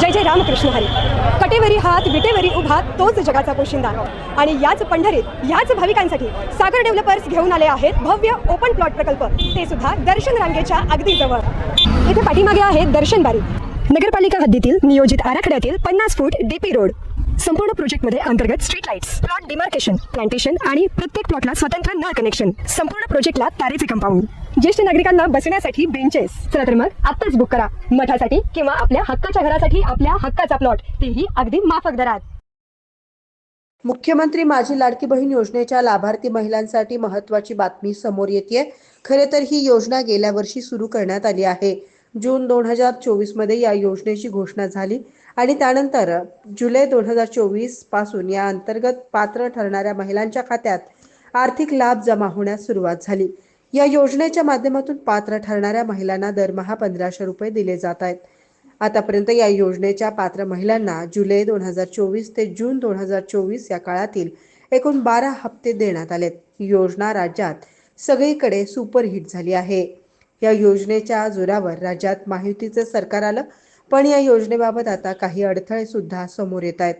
जय जय रामकृष्ण हरी. कटेवरी हात विटेवरी उभा तोच जगाचा पोशिंदा. आणि याच पंढरीत याच भाविकांसाठी सागर डेव्हलपर्स घेऊन आले आहेत भव्य ओपन प्लॉट प्रकल्प. ते सुद्धा दर्शन रांगेच्या अगदी जवळ. इथे पाठीमागे आहे दर्शन बारी. नगरपालिका हद्दीतील नियोजित आराखड्यातील पन्नास फूट डीपी रोड. संपूर्ण प्रोजेक्टमध्ये अंतर्गत street lights plot demarcation plantation आणि प्रत्येक प्लॉटला स्वतंत्र नळ कनेक्शन संपूर्ण प्रोजेक्टला तारेचे कंपाऊंड. ज्येष्ठ नागरिकांना बसण्यासाठी बेंचेस चला तर मग आत्ताच बुक करा. मठासाठी किंवा आपल्या हक्काच्या घरासाठी आपल्या हक्काचा प्लॉट तेही अगदी माफक दरात. मुख्यमंत्री माझी लाडकी बहीण योजनेच्या लाभार्थी महिलांसाठी महत्वाची बातमी समोर येते खरे तर ही योजना गेल्या वर्षी सुरू करण्यात आली आहे. जून दोन हजार चोवीसमध्ये या योजनेची घोषणा झाली आणि त्यानंतर जुलै दोन हजार चोवीसपासून या अंतर्गत पात्र ठरणाऱ्या महिलांच्या खात्यात आर्थिक लाभ जमा होण्यास सुरुवात झाली. या योजनेच्या माध्यमातून पात्र ठरणाऱ्या महिलांना दरमहा पंधराशे रुपये दिले जात आहेत. आतापर्यंत या योजनेच्या पात्र महिलांना जुलै दोन हजार चोवीस ते जून दोन हजार चोवीस या काळातील एकूण बारा हप्ते देण्यात आलेत. ही योजना राज्यात सगळीकडे सुपरहिट झाली आहे. या योजनेच्या जोरावर राज्यात माहितीचं सरकार आलं पण या योजनेबाबत आता काही अडथळे सुद्धा समोर येत आहेत.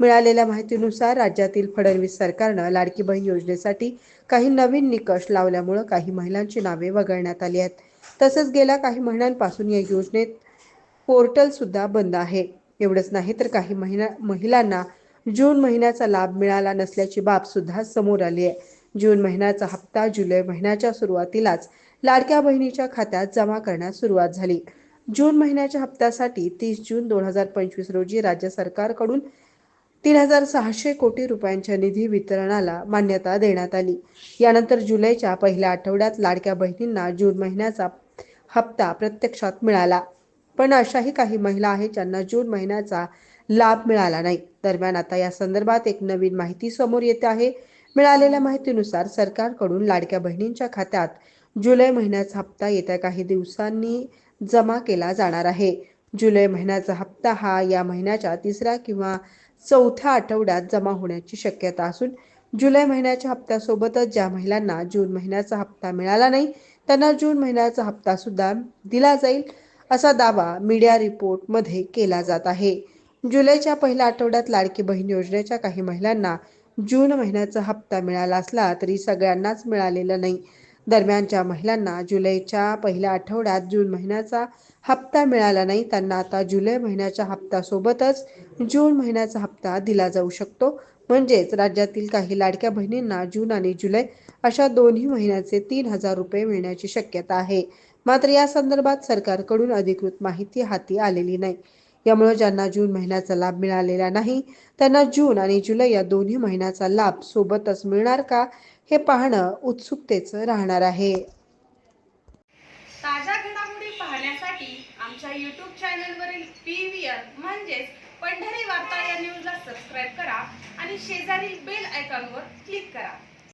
मिळालेल्या माहितीनुसार राज्यातील फडणवीस सरकारनं लाडकी बहीण योजनेसाठी काही नवीन निकष लावल्यामुळं काही महिलांची नावे वगळण्यात आली आहेत. तसंच गेल्या काही महिन्यांपासून या योजनेत पोर्टल सुद्धा बंद आहे. एवढंच नाही तर काही महिना महिलांना जून महिन्याचा लाभ मिळाला नसल्याची बाब सुद्धा समोर आली आहे. जून महिन्याचा हप्ता जुलै महिन्याच्या सुरुवातीलाच लाडक्या बहिणीच्या खात्यात जमा करण्यास सुरुवात झाली. जून महिन्याच्या हप्त्यासाठी तीस जून दोन हजार पंचवीस रोजी राज्य सरकारकडून तीन हजार सहाशे कोटी रुपयांच्या निधी वितरणाला मान्यता देण्यात आली. यानंतर जुलैच्या पहिल्या आठवड्यात लाडक्या बहिणींना जून महिन्याचा हप्ता प्रत्यक्षात मिळाला. पण अशाही काही महिला आहेत ज्यांना जून महिन्याचा लाभ मिळाला नाही. दरम्यान आता या संदर्भात एक नवीन माहिती समोर येते आहे. मिळालेल्या माहितीनुसार सरकारकडून लाडक्या बहिणींच्या खात्यात जुलै महिन्याचा हप्ता येत्या काही दिवसांनी जमा केला जाणार आहे. जुलै महिन्याचा हप्ता हा या महिन्याच्या तिसऱ्या किंवा चौथ्या आठवड्यात जमा होण्याची शक्यता असून जुलै महिन्याच्या हप्त्यासोबतच ज्या महिलांना जून महिन्याचा हप्ता मिळाला नाही त्यांना जून महिन्याचा हप्ता सुद्धा दिला जाईल असा दावा मीडिया रिपोर्टमध्ये केला जात आहे. जुलैच्या पहिल्या आठवड्यात लाडकी बहीण योजनेच्या काही महिलांना जून महिन्याचा हप्ता मिळाला असला तरी सगळ्यांनाच मिळालेला नाही. दरम्यानच्या महिलांना जुलैच्या पहिल्या आठवड्यात जून महिन्याचा हप्ता मिळाला नाही. त्यांना आता जुलै महिन्याच्या हप्त्यासोबतच जून महिन्याचा हप्ता दिला जाऊ शकतो. म्हणजेच राज्यातील काही लाडक्या बहिणींना जून आणि जुलै अशा दोन्ही महिन्याचे तीन हजार रुपये मिळण्याची शक्यता आहे. मात्र या संदर्भात सरकारकडून अधिकृत माहिती हाती आलेली नाही. यामुळे ज्यांना जून महिन्याचा लाभ मिळालेला नाही त्यांना जून आणि जुलै या दोन्ही महिन्याचा लाभ सोबतच मिळणार का? हे पाहणं उत्सुकतेचं राहणार आहे. ताज्या घडामोडी पाहण्यासाठी आमच्या यूट्यूब चॅनलवरील पी व्ही आर म्हणजेच पंढरी वार्ता या न्यूजला सबस्क्राईब करा आणि शेजारील बेल आयकॉनवर क्लिक करा.